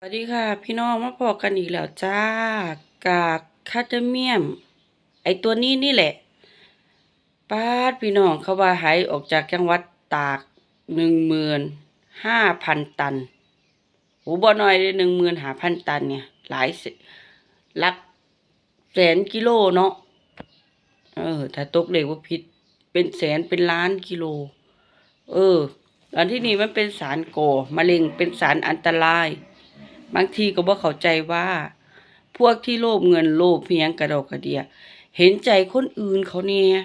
สวัสดีค่ะ พี่น้องมาพอกันอีกแล้วจ้ากากคาเดเมียม ไอตัวนี้นี่แหละป้าดพี่น้องเขาว่าหายออกจากจังหวัดตากหนึ่งหมื่นห้าพันตันโอ้บ่น้อยเลยหนึ่งหมื่นห้าพันตันเนี่ย หลายสิลักแสนกิโลเนาะเออ ถ้าตกเลขว่าผิดเป็นแสนเป็นล้านกิโล เออ อันที่นี่มันเป็นสารก่อมะเร็งเป็นสารอันตราย บางทีก็บ่เข้าใจว่า พวกที่โลภเงินโลภเพียงกระดอกกระเดีย เห็นใจคนอื่นเขาเนี่ย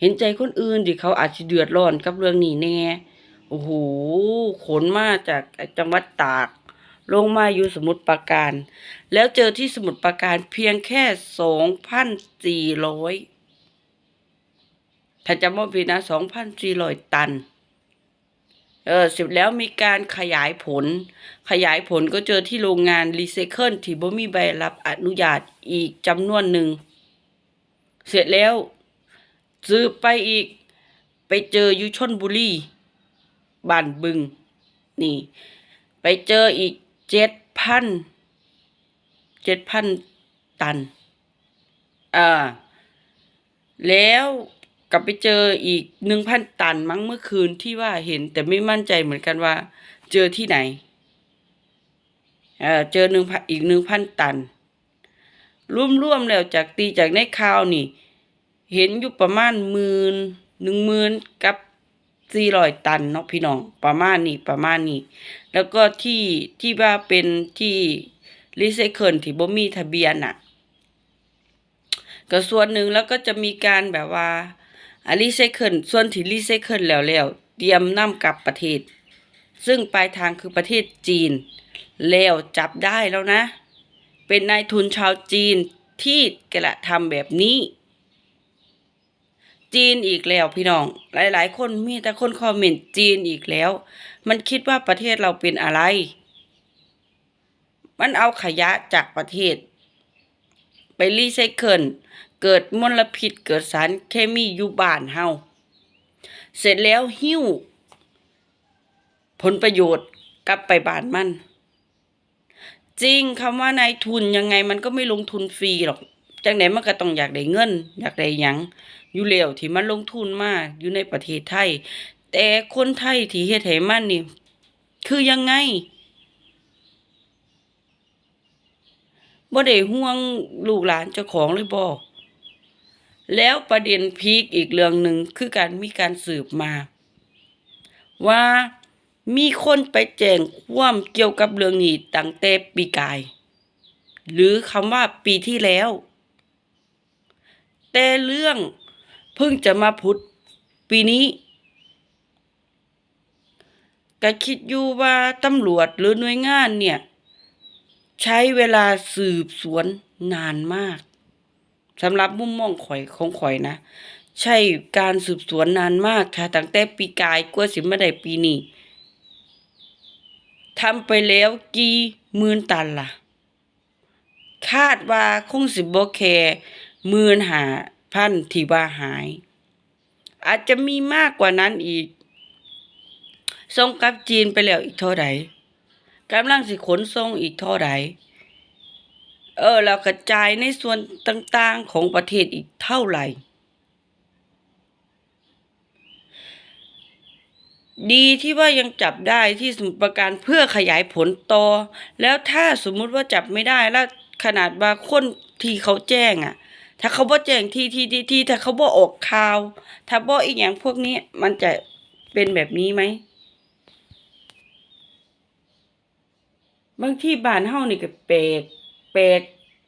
เห็นใจคนอื่นที่เขาอาจจะเดือดร้อนกับเรื่องนี้แน่โอ้โหขนมาจากจังหวัดตาก ลงมาอยู่สมุทรปราการ แล้วเจอที่สมุทรปราการเพียงแค่สองพันสี่ร้อยถ้าจำว่ผิดนะสองพันสี่ร้อยตัน เออเสร็จแล้วมีการขยายผล ขยายผลก็เจอที่โรงงานรีไซเคิลที่บ่มีใบรับอนุญาตอีกจำนวนหนึ่ง เสร็จแล้วซื้อไปอีกไปเจอยูชนบุรีบ้านบึง นี่ ไปเจออีกเจ็ดพันเจ็ดพันตัน อ่า แล้ว กลับไปเจออีกหนึ่งพันตันมั้งเมื่อคืนที่ว่าเห็น แต่ไม่มั่นใจเหมือนกันว่า เจอที่ไหนเออเจอหนึ่งพันอีกหนึ่งพันตันร่วมๆแล้วจากตีจากในข่าวนี่ เห็นอยู่ประมาณหมื่นหนึ่งหมื่นกับสี่ร้อยตันเนาะพี่น้องประมาณนี้ประมาณนี้ แล้วก็ที่ที่ว่าเป็นที่รีไซเคิลที่บ่มีทะเบียนอะก็ส่วนหนึ่งแล้วก็จะมีการแบบว่า อารีไซเคิลส่วนที่รีไซเคิลแล้วแล้วเตรียมนำกลับประเทศ ซึ่งปลายทางคือประเทศจีน แล้วจับได้แล้วนะ เป็นนายทุนชาวจีนที่กระทำแบบนี้ จีนอีกแล้วพี่น้อง หลายๆ คนมีแต่คนคอมเมนต์จีนอีกแล้ว มันคิดว่าประเทศเราเป็นอะไร มันเอาขยะจากประเทศ ไปรีไซเคิล เกิดมลพิษเกิดสารเคมีอยู่บ้านเฮาเสร็จแล้วหิ้ว ผลประโยชน์กลับไปบ้านมัน จริงคำว่านายทุนยังไงมันก็ไม่ลงทุนฟรีหรอกจังไหนมันก็ต้องอยากได้เงิน อยากได้หยังอยู่แล้วที่มันลงทุนมากอยู่ในประเทศไทย แต่คนไทยที่เฮ็ดให้มันนี่ คือยังไงบ่ได้ห่วงลูกหลานเจ้าของเลยบ่ แล้วประเด็นพีคอีกเรื่องหนึ่งคือการมีการสืบมา ว่ามีคนไปแจ้งความเกี่ยวกับเรื่องนี้ตั้งแต่ปีกาย หรือคำว่าปีที่แล้ว แต่เรื่องเพิ่งจะมาพุดปีนี้ก็คิดอยู่ว่าตำรวจหรือหน่วยงานเนี่ย ใช้เวลาสืบสวนนานมาก สำหรับมุมมองข่อยของข่อยนะ ใช่การสืบสวนนานมากค่ะตั้งแต่ปีกายกว่าสิมาได้ปีนี้ทำไปแล้วกี่หมื่นตันล่ะ คาดว่าคงสิบบ่แค่หมื่นหาพันที่ว่าหาย อาจจะมีมากกว่านั้นอีกส่งกลับจีนไปแล้วอีกเท่าไหร่กำลังสิขนส่งอีกเท่าไหร่ เออแล้วกระจายในส่วนต่างๆของประเทศอีกเท่าไหร่ ดีที่ว่ายังจับได้ที่สมุทรปราการเพื่อขยายผลต่อ แล้วถ้าสมมุติว่าจับไม่ได้แล้วขนาดว่าคนที่เขาแจ้งอะถ้าเขาบ่แจ้งที่ที่ที่ที่ถ้าเขาบ่ออกข่าว ถ้าบ่อีกอย่างพวกนี้มันจะเป็นแบบนี้ไหมบางที่บ้านเฮานี่ก็แปลก ปลก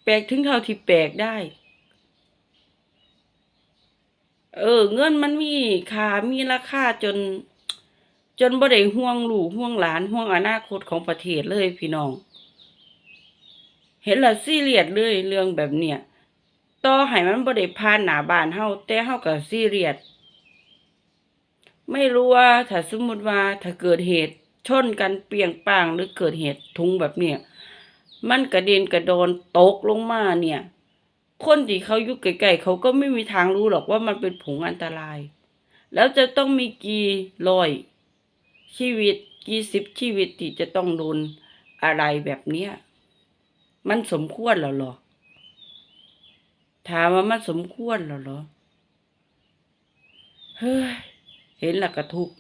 แปลกถึงเท่าที่แปลกได้ เออ เงินมันมีค่ามีราคาจน จนบ่ได้ห่วงลูกห่วงหลานห่วงอนาคตของประเทศเลยพี่น้อง เห็นละซีเรียสเลยเรื่องแบบเนี้ยต่อให้มันบ่ได้ผ่านหน้าบ้านเฮาแต่เฮาก็ซีเรียสไม่รู้ว่าถ้าสมมุติว่าถ้าเกิดเหตุชนกันเปียงปางหรือเกิดเหตุทุงแบบเนี้ย มันกระเด็นกระโดนตกลงมาเนี่ย คนที่เขาอยู่ใกลๆเขาก็ไม่มีทางรู้หรอกว่ามันเป็นผงอันตราย แล้วจะต้องมีกี่ร้อยชีวิตกี่สิบชีวิตที่จะต้องโดนอะไรแบบเนี้ยมันสมควรแล้วเหรอถามว่ามันสมควรแล้วเหรอเฮ้ยเห็นแล้วก็ทุกข์